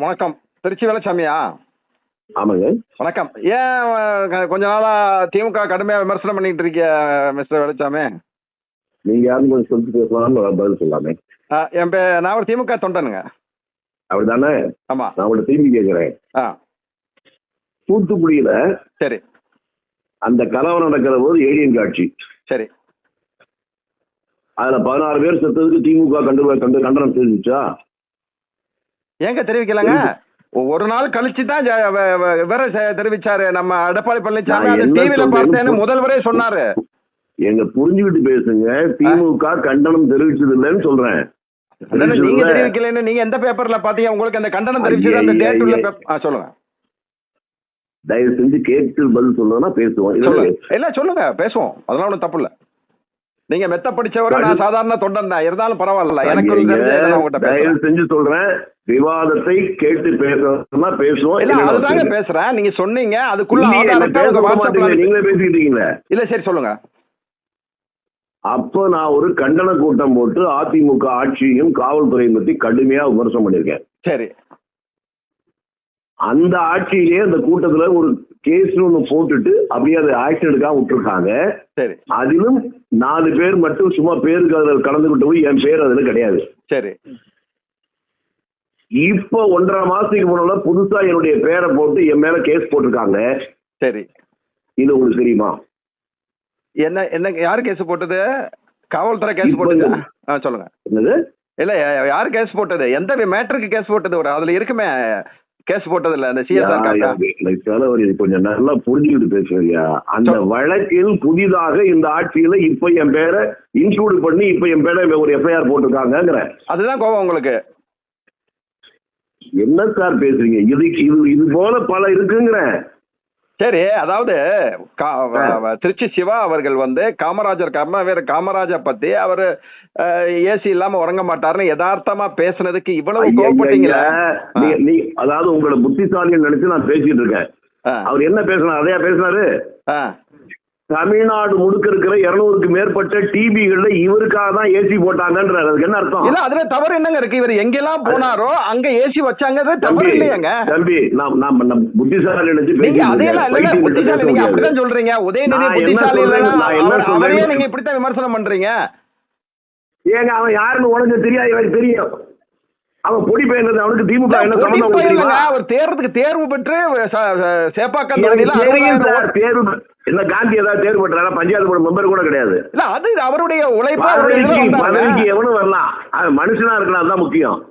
வணக்கம். திருச்சி வேலைச்சாமியா? ஆமாங்க. வணக்கம். ஏன் கொஞ்ச நாளா திமுக கடுமையா விமர்சனம் பண்ணிட்டு இருக்கிய மிஸ்டர் வேலைச்சாமி? நீங்க யாரும் கொஞ்சம் சொல்லிட்டு பேசலாம்னு பதில் சொல்லாமே. என் பே நான் ஒரு திமுக தொண்டனுங்க. அப்படிதானே? ஆமா. நான் உங்களை திரும்பி கேட்கிறேன் ஆ. தூத்துக்குடியில சரி. அந்த கலவரம் நடக்கிற போது ஏடியன் காட்சி. சரி. அதுல பதினாறு பேர் செத்ததுக்கு திமுக கண்டு கண்டு கண்டனம் தெரிவிச்சா ஏங்க தெரிவிக்கலங்க? ஒரு நாள் கழிச்சு தான் ஜ- வ- வ- விவரம் செ- தெரிவிச்சாரு. நம்ம எடப்பாடி பழனிசாமி டிவில சொல்றேன்னு பார்த்தேன்னு முதல்வரே சொன்னாரு. எங்க புரிஞ்சுக்கிட்டு பேசுங்க. திமுக கண்டனம் தெரிவிச்சது இல்லைன்னு சொல்றேன் நீங்க. தெரிவிக்கலன்னு நீங்க எந்த பேப்பர்ல பாத்தீங்க உங்களுக்கு அந்த கண்டனம் தெரிவிச்சது? அந்த டேட் உள்ள சொல்லுங்க. தயவு செஞ்சு கேட்டு பதில் சொல்லணும்னா பேசுவோம். இல்ல சொல்லுங்க. பேசுவோம். அதெல்லாம் ஒண்ணும் தப்பு இல்ல. நீங்க மெத்த படிச்சவரு நான் சாதாரண தொண்டன் தான் இருந்தாலும் பரவாயில்ல. எனக்கு தயவு செஞ்சு சொல்றேன். விவாதத்தை கேட்டு பேசணும்னா பேசுவோம் இல்ல அதுதாங்க. பேசுறேன். நீங்க சொன்னீங்க அதுக்குள்ள நீங்களே பேசிக்கிட்டு இருக்கீங்களே இல்ல சரி சொல்லுங்க. அப்ப நான் ஒரு கண்டன கூட்டம் போட்டு அதிமுக ஆட்சியையும் காவல்துறையும் பத்தி கடுமையா விமர்சனம் பண்ணிருக்கேன் சரி. அந்த ஆட்சியிலேயே அந்த கூட்டத்துல ஒரு கேஸ் ஒன்று போட்டுட்டு அப்படியே அதை ஆக்ஷன் எடுக்காம விட்டுருக்காங்க. சரி. அதிலும் நாலு பேர் மட்டும் சும்மா பேருக்கு அதில் கலந்துகிட்டு போய் என் பேர் அதுல கிடையாது. சரி. இப்ப ஒன்றரை மாசத்துக்கு முன்னால புதுசா என்னுடைய பேரை போட்டு என் மேல கேஸ் போட்டிருக்காங்க. சரி. இது உங்களுக்கு தெரியுமா? என்ன என்ன யாரு கேஸ் போட்டது? காவல்துறை கேஸ் போட்டது? ஆ சொல்லுங்க. என்னது? இல்ல யாரு கேஸ் போட்டது? எந்த மேட்டருக்கு கேஸ் போட்டது? ஒரு அதுல இருக்குமே கேஸ் போட்டது இல்ல அந்த சிஎஸ்ஆர் கொஞ்சம் நல்லா புரிஞ்சுக்கிட்டு பேசுறியா அந்த வழக்கில் புதிதாக இந்த ஆட்சியில இப்ப என் பேரை இன்க்ளூட் பண்ணி இப்ப என் பேரை ஒரு எஃப்ஐஆர் போட்டிருக்காங்கங்கிற. அதுதான் கோவம் உங்களுக்கு. என்ன சார் பேசுறீங்க? இது இது இது போல பல இருக்குங்கிறேன். சரி அதாவது திருச்சி சிவா அவர்கள் வந்து காமராஜர் கர்மவீர காமராஜர் பத்தி அவரு ஏசி இல்லாம உறங்க மாட்டாருன்னு யதார்த்தமா பேசுனதுக்கு இவ்வளவு கோவப்பட்டீங்களா? நீ- அதாவது உங்களை புத்திசாலின்னு நினைச்சு நான் பேசிட்டு இருக்கேன். அவர் என்ன பேசினார் அதையா பேசினாரு. தமிழ்நாடு முழுக்க இருக்கிற இருநூறுக்கு மேற்பட்ட டிபிகள்ல இவருக்காக தான் ஏசி போட்டாங்கன்றாரு. அதுக்கு என்ன அர்த்தம்? இல்ல அதுல தவறு என்னங்க இருக்கு? இவர் எங்கெல்லாம் போனாரோ அங்க ஏசி வச்சாங்க அது தம்பி இல்லையாங்க. தம்பி நாம் நாம் நம்ம புத்திசாலி நினைச்சு நீங்க இருக்கேன். இல்ல புத்திசாலி நீங்க. அப்படிதான் சொல்றீங்க. உதயநிதி புத்திசாலி சொல்றேன்? அவரையே நீங்க இப்படித்தான் விமர்சனம் பண்றீங்க? ஏங்க அவன் யாருன்னு உனக்கு தெரியாது எனக்கு தெரியும். அவன் பொடி பையன் அவனுக்கு திமுக என்ன சம்பந்தம் அவர் தேர்வுக்கு தேர்வு பெற்று ச- ச- சேப்பாக்கம் எனக்கு தொகுதியில தெரியும் அறுபதாயிரம் சார், ஓட்டு- தேர்வு என்ன காந்தி ஏதாவது தேர்வு பண்றாரா பஞ்சாயத்து போர்டு மெம்பர் கூட கிடையாது. இல்ல அது அவருடைய உழைப்பு பதவிக்கு எவனும் வரலாம். மனுஷனா இருக்கலாம் அதுதான் முக்கியம்.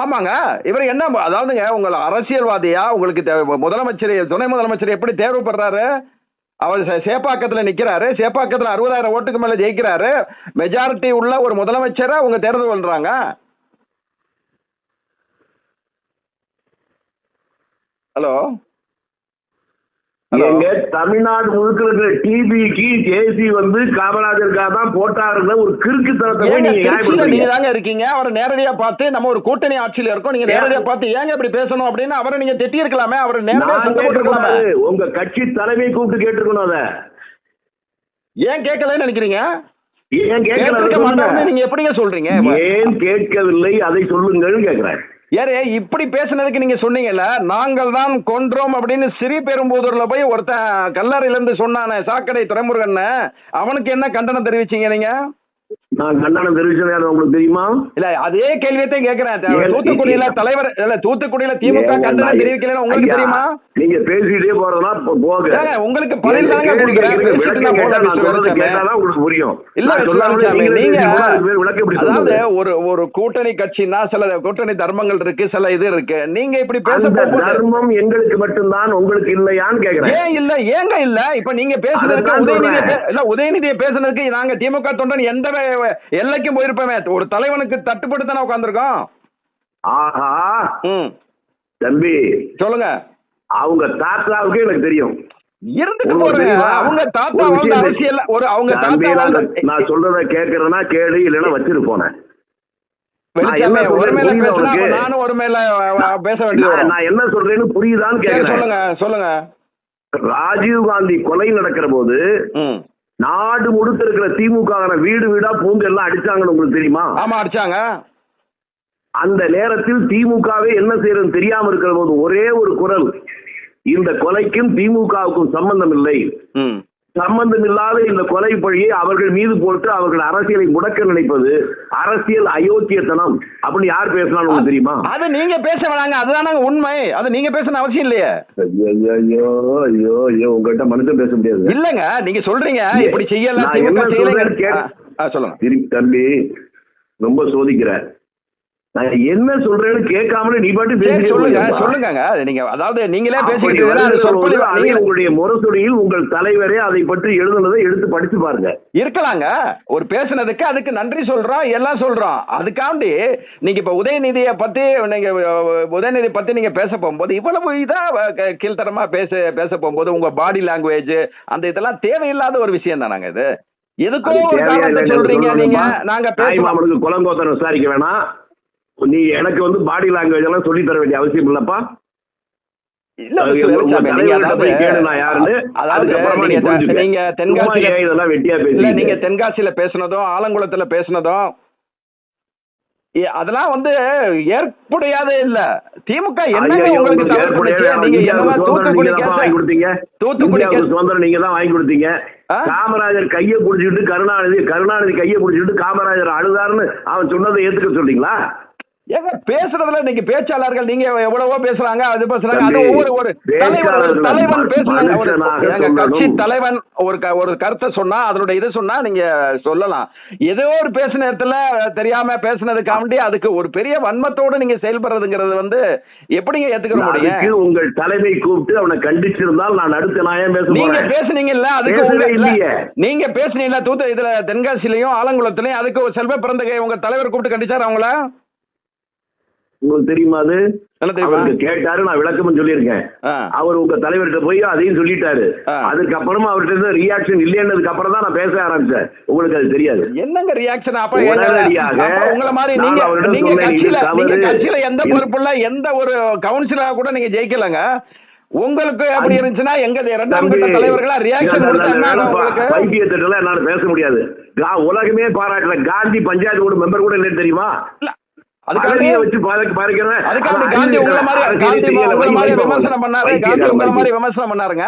ஆமாங்க. இவர் என்ன அதாவதுங்க உங்கள் அரசியல்வாதியா? உங்களுக்கு முதலமைச்சர் துணை முதலமைச்சர் எப்படி தேர்வு அவர் சேப்பாக்கத்துல நிக்கிறாரு. சேப்பாக்கத்துல அறுபதாயிரம் ஓட்டுக்கு மேல ஜெயிக்கிறாரு. மெஜாரிட்டி உள்ள ஒரு முதலமைச்சரை உங்க தேர்தல் பண்றாங்க? ஹலோ? எங்க தமிழ்நாடு முழுக்க இருக்கிற டிபிக்கு ஜேசி வந்து காமராஜருக்காக தான் போட்டாருங்க ஒரு கிறுக்குத்தனத்தை போய் ஏங்க நீங்க தாங்க இருக்கீங்க. அவரை நேரடியா பார்த்து நம்ம ஒரு கூட்டணி ஆட்சியில இருக்கோம். நீங்க நேரடியா பார்த்து ஏங்க இப்படி பேசணும் அப்படின்னு அவரை நீங்க திட்டி இருக்கலாமே அவரை நேரடியா. உங்க கட்சி தலைமை கூப்பிட்டு கேட்டிருக்கணும் அத. ஏன் கேட்கலன்னு நினைக்கிறீங்க? ஏன் கேட்கல. நீங்க எப்படிங்க சொல்றீங்க? ஏன் கேட்கவில்லை? அதை சொல்லுங்கள்னு கேக்குறேன் யாரு இப்படி பேசுனதுக்கு நீங்க சொன்னீங்கல்ல நாங்கள் தான் கொன்றோம் அப்படின்னு சிறி பெரும்புதூர்ல போய் ஒருத்தன் கல்லறையில இருந்து சொன்னானே சாக்கடை துறைமுருகன் அவனுக்கு என்ன கண்டனம் தெரிவிச்சீங்க நீங்க? நான் கண்டனம் தெரிவிச்சது உங்களுக்கு தெரியுமா? இல்ல அதே கேள்வியத்தையும் கேக்குறேன். தூத்துக்குடியில தலைவர் இல்ல தூத்துக்குடியில திமுக கண்டனம் நான் தெரிவிக்கலன்னு உங்களுக்கு தெரியுமா? நீங்க பேசிட்டே போறதுனா போக உங்களுக்கு பதில் தாங்க உங்களுக்கு புரியும். இல்ல நீங்க அதாவது? ஒரு ஒரு கூட்டணி கட்சினா சில கூட்டணி தர்மங்கள் இருக்கு சில இது இருக்கு. நீங்க இப்படி பேச தர்மம் எங்களுக்கு மட்டும்தான் உங்களுக்கு இல்லையான்னு கேக்குறேன். ஏன் இல்ல? ஏங்க இல்ல? இப்ப நீங்க பேசுனதுக்கு. பே- இல்ல உதயநிதியை பேசுனதுக்கு நாங்க திமுக தொண்டன் எந்த எல்லைக்கும் போயிருப்போமே ஒரு தலைவனுக்கு தட்டுப்பட்டு தானே உட்காந்துருக்கோம் ஆஹா. தம்பி. சொல்லுங்க. அவங்க தாத்தாவுக்கு எனக்கு தெரியும். இருந்துட்டு போறேன்? அவங்க தாத்தா வாழ்ந்த அரசியல் ஒரு அவங்க தாத்தா நான் சொல்றத கேக்குறேன்னா இல்லைன்னா போனேன். உனக்கு? நானும் ஒரு மேல பேச வேண்டியது நான் என்ன சொல்றேன்னு புரியுதான்னு கேக்குறேன். சொல்லுங்க சொல்லுங்க. ராஜீவ் காந்தி கொலை நடக்கிற போது நாடு முழுக்க இருக்கிற திமுக வீடு வீடா பூந்து எல்லாம் அடிச்சாங்கன்னு உங்களுக்கு தெரியுமா? ஆமா அடிச்சாங்க. அந்த நேரத்தில் திமுகவே என்ன செய்யறது தெரியாம இருக்கிற போது ஒரே ஒரு குரல் இந்த கொலைக்கும் திமுகவுக்கும் சம்பந்தம் இல்லை. ம் சம்பந்தம் இல்லாத இந்த கொலை பழியை அவர்கள் மீது போட்டு அவர்கள் அரசியலை முடக்க நினைப்பது அரசியல் அயோக்கியத்தனம். அப்படின்னு யார் பேசலாம்னு உங்களுக்கு தெரியுமா? அது நீங்க பேச வேணாங்க. அதுதானங்க உண்மை. அது நீங்க பேசணும் அவசியம் இல்லையே. ஐயோ ஐயோ ஐயோ உங்ககிட்ட மனுஷன் பேச முடியாது. இல்லங்க. நீங்க சொல்றீங்க. இப்படி செய்யல நான் திமுக என்ன செய்யலைங்க. சொல்றேன்னு கேளு. ஆ, ஆ, சொல்லுங்க. திருப்பி தம்பி ரொம்ப சோதிக்கிற நான் என்ன சொல்றேன்னு கேட்காமலே நீ பாட்டு சொல்லுங்க. சொல்லுங்க நீங்க அதாவது நீங்களே பேசிக்கிட்டு உங்களுடைய முரசொலியில் உங்கள் தலைவரே அதை பற்றி எழுதுனதை எடுத்து படிச்சு பாருங்க. இருக்கலாங்க. ஒரு பேசுனதுக்கு அதுக்கு நன்றி சொல்றோம் எல்லாம் சொல்றோம். அதுக்காண்டி நீங்க இப்ப உதயநிதியை பத்தி நீங்க உதயநிதி பத்தி நீங்க பேச போகும்போது இவ்வளவு இதா கீழ்த்தரமா பேச பேச போகும்போது உங்க பாடி லாங்குவேஜ் அந்த இதெல்லாம் தேவையில்லாத ஒரு விஷயம் தானாங்க இது? எதுக்கோ அது ஒரு தேவையா காரணத்தை இல்லைன்னு சொல்றீங்க நீங்க? நாங்க குலங்கோத்தரம் விசாரிக்க வேணாம். நீ எனக்கு வந்து பாடி லாங்குவேஜ் எல்லாம் சொல்லி தர வேண்டிய அவசியம் இல்லப்பா. நீங்க தென்காசியில பேசுனதும் ஆலங்குளத்துல பேசுனதும் அதெல்லாம் வந்து ஏற்புடையாதே இல்ல. திமுக? காமராஜர் கையை பிடிச்சிட்டு கருணாநிதி கருணாநிதி கையை பிடிச்சிட்டு காமராஜர் அழுதாருன்னு அவன் சொன்னதை ஏத்துக்க சொல்றீங்களா? ஏங்க பேசுறதுல நீங்க பேச்சாளர்கள் நீங்க எவ்வளவோ பேசுறாங்க அது பேசுறாங்க அது ஒவ்வொரு ஒரு தலைவன் மனுஷனாக எங்க கட்சி. தலைவன் ஒரு ஒரு கருத்தை சொன்னா அதனுடைய இது சொன்னா நீங்க சொல்லலாம். ஏதோ ஒரு பேசு நேரத்துல தெரியாம பேசுனதுக்காண்டி அதுக்கு ஒரு பெரிய வன்மத்தோடு நீங்க செயல்படுறதுங்கிறது வந்து எப்படிங்க ஏத்துக்கிற முடியும்? உங்கள் தலைமை கூப்பிட்டு அவனை கண்டிச்சிருந்தால் நான் அடுத்து நான் பேச நீங்க பேசுனீங்கல்ல அதுக்கு உங்க இல்லையே. நீங்க பேசுனீங்கல்ல தூத்த இதுல தென்காசிலையும் ஆலங்குளத்திலையும் அதுக்கு ஒரு செல்வ பிறந்தகை உங்க தலைவர் கூப்பிட்டு கண்டிச்சாரு அவங்கள? உங்களுக்கு தெரியுமா அது? கேட்டாரு நான் விளக்கமும் சொல்லியிருக்கேன். அவர் உங்க தலைவர்கிட்ட போய் அதையும் சொல்லிட்டாரு. அதுக்கப்புறமா அவர்கிட்ட இருந்து ரியாக்ஷன் இல்லைன்னதுக்கு அப்புறம் தான் நான் பேச ஆரம்பிச்சேன். உங்களுக்கு அது தெரியாது. என்னங்க ரியாக்ஷன் அப்ப உடனடியாக உங்கள மாதிரி நீங்க நீங்க கட்சியில நீங்க. கட்சியில எந்த பொறுப்புல எந்த ஒரு கவுன்சிலரா கூட நீங்க ஜெயிக்கலங்க. உங்களுக்கு அப்படி இருந்துச்சுன்னா எங்க இரண்டாம் கட்ட தலைவர்களா ரியாக்ஷன் என்னால பேச முடியாது. உலகமே பாராட்டல. காந்தி பஞ்சாயத்து கூட மெம்பர் கூட இல்லைன்னு தெரியுமா? அகதியை வச்சு பாதிக்க பாதிக்கிறேன் அதுக்காண்டி காந்தி உங்களை மாதிரி காந்தி உங்களை மாதிரி விமர்சனம் பண்ணாரு. காந்தி உங்களை மாதிரி விமர்சனம் பண்ணாருங்க.